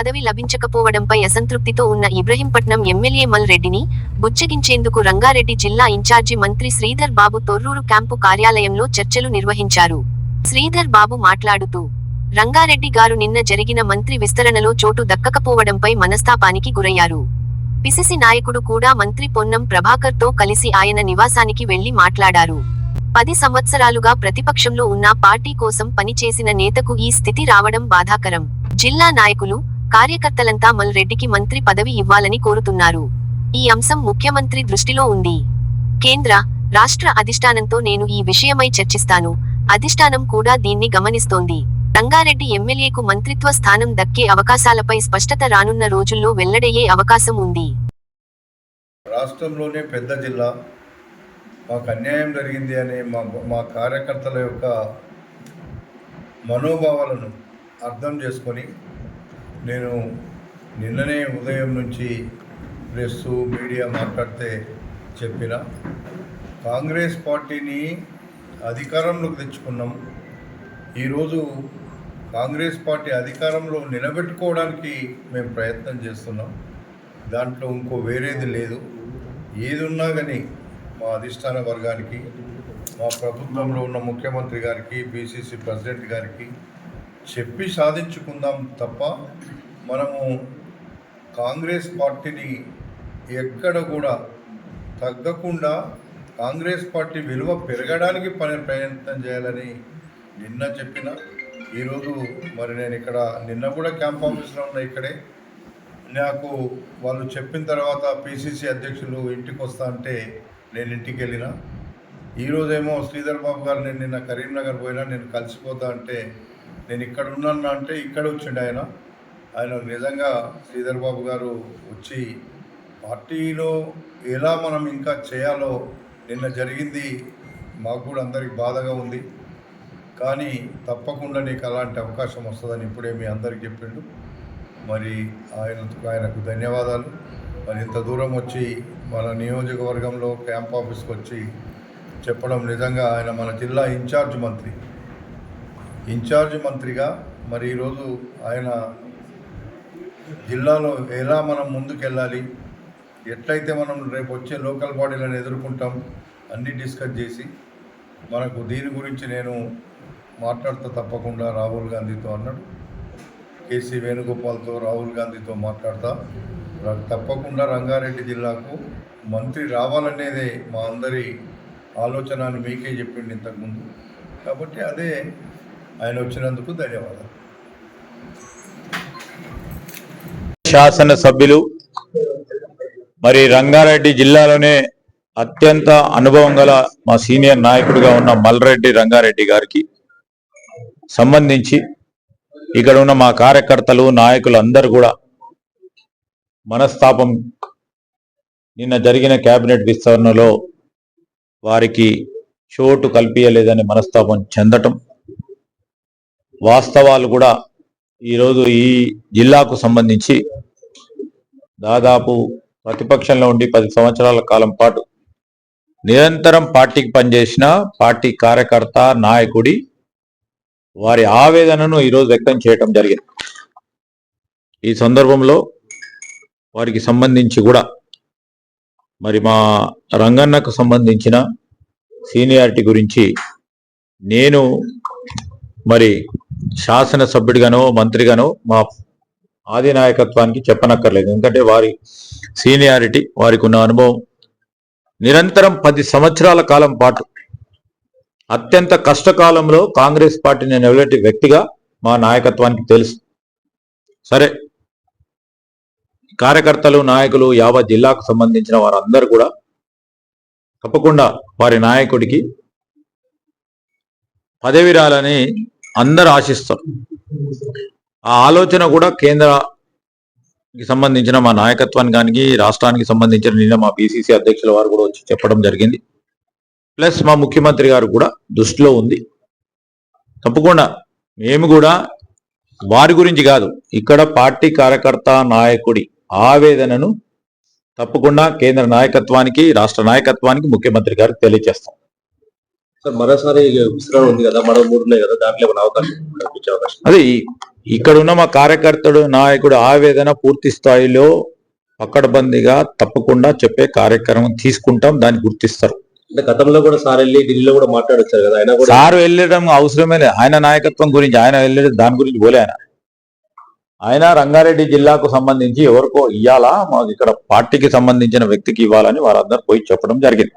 పదవి లభించకపోవడంపై అసంతృప్తితో ఉన్న ఇబ్రహీంపట్నం ఎమ్మెల్యే మల్ రెడ్డిని బుచ్చగించేందుకు రంగారెడ్డి జిల్లా ఇన్ఛార్జి మంత్రి శ్రీధర్ బాబు తొర్రూరు క్యాంపు కార్యాలయంలో చర్చలు నిర్వహించారు. శ్రీధర్ బాబు మాట్లాడుతూ రంగారెడ్డి గారు నిన్న జరిగిన మంత్రి విస్తరణలో చోటు దక్కకపోవడంపై మనస్తాపానికి గురయ్యారు. పిసిసి నాయకుడు కూడా మంత్రి పొన్నం ప్రభాకర్తో కలిసి ఆయన నివాసానికి వెళ్ళి మాట్లాడారు. పది సంవత్సరాలుగా ప్రతిపక్షంలో ఉన్న పార్టీ కోసం పనిచేసిన నేతకు ఈ స్థితి రావడం బాధాకరం. జిల్లా నాయకులు కార్యకర్తలంతా మల్ రెడ్డికి మంత్రి పదవి ఇవ్వాలని కోరుతున్నారు. ఈ అంశం ముఖ్యమంత్రి దృష్టిలో ఉంది. కేంద్ర రాష్ట్ర అధిష్టానంతో నేను ఈ విషయమై చర్చిస్తాను. అధిష్టానం కూడా దీన్ని గమనిస్తోంది. రంగారెడ్డి ఎమ్మెల్యేకు మంత్రిత్వ స్థానం దక్కే అవకాశాలపై స్పష్టత రానున్న రోజుల్లో వెల్లడయ్యే అవకాశం ఉంది. రాష్ట్రంలోనే పెద్ద జిల్లా. మాకు అన్యాయం జరిగింది అనే మా మా కార్యకర్తల యొక్క మనోభావాలను అర్థం చేసుకొని నేను నిన్ననే ఉదయం నుంచి ప్రెస్ మీడియా మాట్లాడితే చెప్పిన కాంగ్రెస్ పార్టీని అధికారంలోకి తెచ్చుకున్నాం. ఈరోజు కాంగ్రెస్ పార్టీ అధికారంలో నిలబెట్టుకోవడానికి మేము ప్రయత్నం చేస్తున్నాం. దాంట్లో ఇంకో వేరేది లేదు. ఏది ఉన్నా కానీ మా అధిష్టాన వర్గానికి మా ప్రభుత్వంలో ఉన్న ముఖ్యమంత్రి గారికి బీసీసీ ప్రెసిడెంట్ గారికి చెప్పి సాధించుకుందాం తప్ప మనము కాంగ్రెస్ పార్టీని ఎక్కడ కూడా తగ్గకుండా కాంగ్రెస్ పార్టీ విలువ పెరగడానికి పని ప్రయత్నం చేయాలని నిన్న చెప్పిన. ఈరోజు మరి నేను ఇక్కడ నిన్న కూడా క్యాంప్ ఆఫీస్లో ఉన్నా ఇక్కడే. నాకు వాళ్ళు చెప్పిన తర్వాత పిసిసి అధ్యక్షులు ఇంటికి వస్తా అంటే నేను ఇంటికి వెళ్ళిన. ఈరోజేమో శ్రీధర్ బాబు గారు నేను నిన్న కరీంనగర్ పోయినా నేను కలిసిపోతా అంటే నేను ఇక్కడ ఉన్నాను అంటే ఇక్కడ వచ్చిండు ఆయన. ఆయన నిజంగా శ్రీధర్ బాబు గారు వచ్చి పార్టీలో ఎలా మనం ఇంకా చేయాలో నిన్న జరిగింది మాకు కూడా అందరికి బాధగా ఉంది. కానీ తప్పకుండా నీకు అలాంటి అవకాశం వస్తుందని ఇప్పుడే మీ అందరికి చెప్పిండు. మరి ఆయన ఆయనకు ధన్యవాదాలు. మరి ఇంత దూరం వచ్చి మన నియోజకవర్గంలో క్యాంప్ ఆఫీస్కి వచ్చి చెప్పడం నిజంగా ఆయన మన జిల్లా ఇన్ఛార్జ్ మంత్రి. ఇన్ఛార్జ్ మంత్రిగా మరి ఈరోజు ఆయన జిల్లాలో ఎలా మనం ముందుకెళ్ళాలి ఎట్లయితే మనం రేపు వచ్చే లోకల్ బాడీలను ఎదుర్కొంటాం అన్నీ డిస్కస్ చేసి మనకు దీని గురించి నేను మాట్లాడతా తప్పకుండా రాహుల్ గాంధీతో అన్నాడు. కేసీ వేణుగోపాల్తో రాహుల్ గాంధీతో మాట్లాడతా. తప్పకుండా రంగారెడ్డి జిల్లాకు మంత్రి రావాలనేదే మా అందరి ఆలోచన అని మీకే చెప్పిండి ఇంతకుముందు. కాబట్టి అదే ఆయన వచ్చినందుకు ధన్యవాదాలు. శాసన సభ్యులు మరి రంగారెడ్డి జిల్లాలోనే అత్యంత అనుభవం గల మా సీనియర్ నాయకుడిగా ఉన్న మల్రెడ్డి రంగారెడ్డి గారికి సంబంధించి ఇక్కడ ఉన్న మా కార్యకర్తలు నాయకులు అందరూ కూడా మనస్తాపం నిన్న జరిగిన కేబినెట్ విస్తరణలో వారికి చోటు కల్పించలేదని మనస్తాపం చెందటం వాస్తవాలు కూడా ఈరోజు ఈ జిల్లాకు సంబంధించి దాదాపు ప్రతిపక్షంలో ఉండి పది సంవత్సరాల కాలం పాటు నిరంతరం పార్టీకి పనిచేసిన పార్టీ కార్యకర్త నాయకుడి వారి ఆవేదనను ఈరోజు వ్యక్తం చేయటం జరిగింది. ఈ సందర్భంలో వారికి సంబంధించి కూడా మరి మా రంగన్నకు సంబంధించిన సీనియారిటీ గురించి నేను మరి శాసనసభ్యుడిగానో మంత్రిగానో మా ఆది నాయకత్వానికి చెప్పనక్కర్లేదు. ఎందుకంటే వారి సీనియారిటీ వారికి ఉన్న అనుభవం నిరంతరం పది సంవత్సరాల కాలం పాటు అత్యంత కష్టకాలంలో కాంగ్రెస్ పార్టీని నిలబెట్టి వ్యక్తిగా మా నాయకత్వానికి తెలుసు. సరే కార్యకర్తలు నాయకులు యావ జిల్లాకు సంబంధించిన వారందరూ కూడా తప్పకుండా వారి నాయకుడికి పదవి రాలని అందరు ఆశిస్తారు. ఆ ఆలోచన కూడా కేంద్రకి సంబంధించిన మా నాయకత్వానికి కానీ రాష్ట్రానికి సంబంధించిన నిన్న మా బీసీసీ అధ్యక్షుల వారు కూడా వచ్చి చెప్పడం జరిగింది. ప్లస్ మా ముఖ్యమంత్రి గారు కూడా దృష్టిలో ఉంది. తప్పకుండా మేము కూడా వారి గురించి కాదు ఇక్కడ పార్టీ కార్యకర్త నాయకుడి ఆవేదనను తప్పకుండా కేంద్ర నాయకత్వానికి రాష్ట్ర నాయకత్వానికి ముఖ్యమంత్రి గారికి తెలియజేస్తాం సార్ మరోసారి విస్తరణ ఉంది కదా మరో మూడు ఉన్నాయి కదా దాంట్లో ఏమైనా అవకాశం అదే ఇక్కడ ఉన్న మా కార్యకర్తడు నాయకుడు ఆవేదన పూర్తి స్థాయిలో పక్కడబందీగా తప్పకుండా చెప్పే కార్యక్రమం తీసుకుంటాం దాన్ని గుర్తిస్తారు. అంటే గతంలో కూడా సార్ వెళ్ళి ఢిల్లీలో కూడా మాట్లాడొచ్చారు కదా ఆయన కూడా సార్ వెళ్ళడం అవసరమే లేదు. ఆయన నాయకత్వం గురించి ఆయన వెళ్ళడం దాని గురించి పోలే ఆయన. ఆయన రంగారెడ్డి జిల్లాకు సంబంధించి ఎవరికో ఇయ్యాలా మాకు ఇక్కడ పార్టీకి సంబంధించిన వ్యక్తికి ఇవ్వాలని వారందరూ పోయి చెప్పడం జరిగింది.